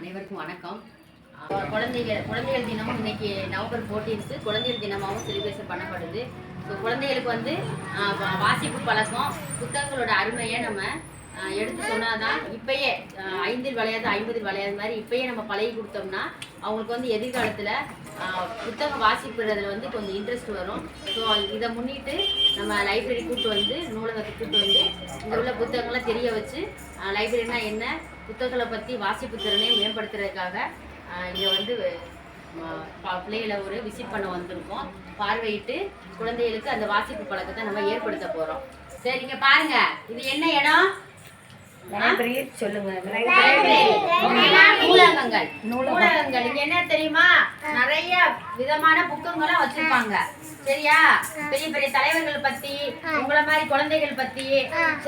அனைவருக்கும் வணக்கம். குழந்தைகள் குழந்தைகள் தினமும் இன்னைக்கு நவம்பர் ஃபோர்டீன்த்து குழந்தைகள் தினமாகவும் செலிப்ரேஷன் பண்ணப்படுது. ஸோ குழந்தைகளுக்கு வந்து வாசிப்பு பழக்கம் புத்தகங்களோட அருமையை நம்ம எடுத்து சொன்னாதான் இப்பயே ஐந்தில் விளையாது ஐம்பதில் வளையாது மாதிரி இப்பயே நம்ம பழகி கொடுத்தோம்னா அவங்களுக்கு வந்து எதிர்காலத்தில் புத்தகம் வாசிப்புறதுல வந்து கொஞ்சம் இன்ட்ரெஸ்ட் வரும். ஸோ இதை முன்னிட்டு நம்ம லைப்ரரி கூட்டு வந்து நூலகத்தை கூட்டு வந்து இங்கே உள்ள புத்தகங்களை தெரிய வச்சு லைப்ரரினா என்ன புத்தகங்களை பற்றி வாசிப்பு திறனையும் மேம்படுத்துறதுக்காக இங்கே வந்து ப- பிள்ளைகளை ஒரு விசிட் பண்ண வந்திருக்கோம். பார்வையிட்டு குழந்தைகளுக்கு அந்த வாசிப்பு பழக்கத்தை நம்ம ஏற்படுத்த போகிறோம் சரிங்க பாருங்க. இது என்ன இடம்? லைப்ரரி சொல்லுங்க? நூலகங்கள். நூலகங்கள். இங்க என்ன தெரியுமா? நிறைய விதமான புக்குங்கெல்லாம் வச்சிருப்பாங்க. சரியா? பெரிய பெரிய தலைவர்கள் பத்தி உங்களை மாதிரி குழந்தைகள் பத்தி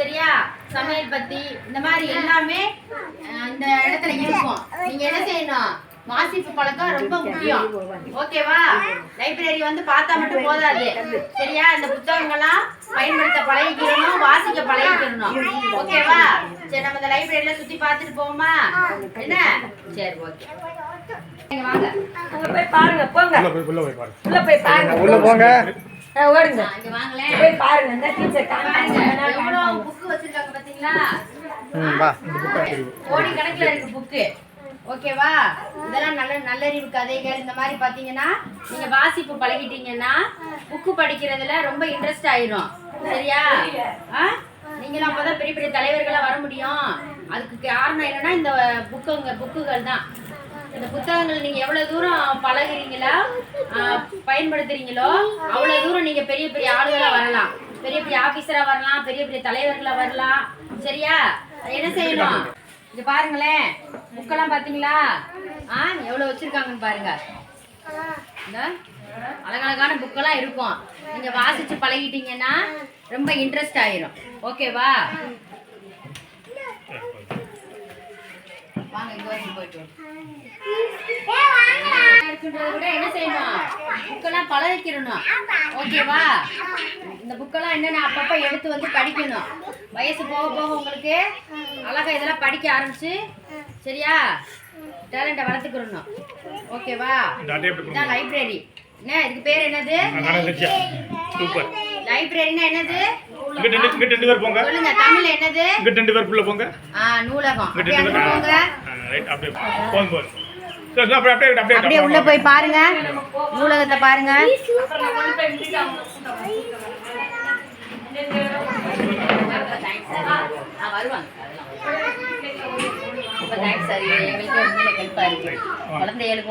சரியா? சமையல் பத்தி இந்த மாதிரி எல்லாமே இந்த இடத்துல இருக்கும். நீங்க என்ன செய்யணும்? வாசிப்பு பழக்கம் ரொம்ப முக்கியம். ஓகேவா? லைப்ரரி வந்து பார்த்தா மட்டும் போதாது. சரியா? இந்த புத்தகங்கள்லாம் பயன்படுத்த பழகிக்கிறணும் வாசிக்க பழகிக்கிறணும் ஓகேவா? சரி நம்ம இந்த லைப்ரரியில சுத்தி பார்த்துட்டு போவோமா? என்ன? சரி ஓகே. இங்க வாங்க. அங்க போய் பாருங்க போங்க. உள்ள போய் உள்ள போய் பாருங்க. உள்ள போய் பாருங்க. உள்ள போங்க. ஆ, ஓடுங்க. ஆ, இங்க வாங்களேன். போய் பாருங்க. இந்த டீச்சர் எவ்வளவு புக்கு வச்சிருக்காங்க பாத்தீங்களா? ம் வா. இந்த புக்கா தெரியும் கோடி கணக்குல இருக்கு புக்கு ஓகேவா? இதெல்லாம் நல்ல நல்லறிவு கதைகள். இந்த மாதிரி பாத்தீங்கன்னா நீங்க வாசிப்பு பழகிட்டீங்கன்னா புக்கு படிக்கிறதுல ரொம்ப இன்ட்ரெஸ்ட் ஆயிரும். சரியா? ஆ? நீங்களும் அப்பதான் பெரிய பெரிய தலைவர்களா வர முடியும். அதுக்கு காரணம் என்னன்னா இந்த புக்குங்க புக்குகள் தான். இந்த புத்தகங்கள் நீங்க எவ்வளவு தூரம் பழகுறீங்களா பயன்படுத்துறீங்களோ அவ்வளவு தூரம் நீங்க பெரிய பெரிய ஆளுகளா வரலாம். பெரிய பெரிய ஆபீசரா வரலாம் பெரிய பெரிய தலைவர்களா வரலாம். சரியா? என்ன செய்யணும்? இது பாருங்களேன். புக்கெல்லாம் பாத்தீங்களா? ஆ எவ்வளவு வச்சிருக்காங்கன்னு பாருங்க. அழகழகான புக்கெல்லாம் இருக்கும். நீங்க வாசிச்சு பழகிட்டீங்கன்னா ரொம்ப இன்ட்ரெஸ்ட் ஆயிரும். ஓகேவா வாங்க இங்க வரைக்கும் போயிட்டு வருவோம். இருக்குன்றதை விட என்ன செய்யணும்? புக்கெல்லாம் பழகிக்கிறணும் ஓகேவா இந்த புக்கெல்லாம் என்னென்ன அப்பப்போ எடுத்து வந்து படிக்கணும். வயசு போக போக உங்களுக்கு அழகா இதெல்லாம் படிக்க ஆரம்பிச்சு சரியா? டேலண்ட்டை வளர்த்துக்கிறணும் ஓகேவா இதான் லைப்ரரி என்ன இதுக்கு பேர் என்னது? சூப்பர் லைப்ரரினா என்னது? இங்க ரெண்டு இங்க ரெண்டு பேர் போங்க. சொல்லுங்க தமிழ்ல என்னது? இங்க ரெண்டு பேர் உள்ள போங்க. ஆ நூலகம். இங்க அப்படியே ரெண்டு பேர் போங்க. ரைட் அப்படியே போங்க போங்க. சரி அப்படியே அப்படியே அப்படியே அப்படியே உள்ள போய் பாருங்க. நூலகத்தை பாருங்க. ஆ, வருவாங்க சார் எங்களுக்கு ஹெல்ப்பாக குழந்தைகளுக்கும்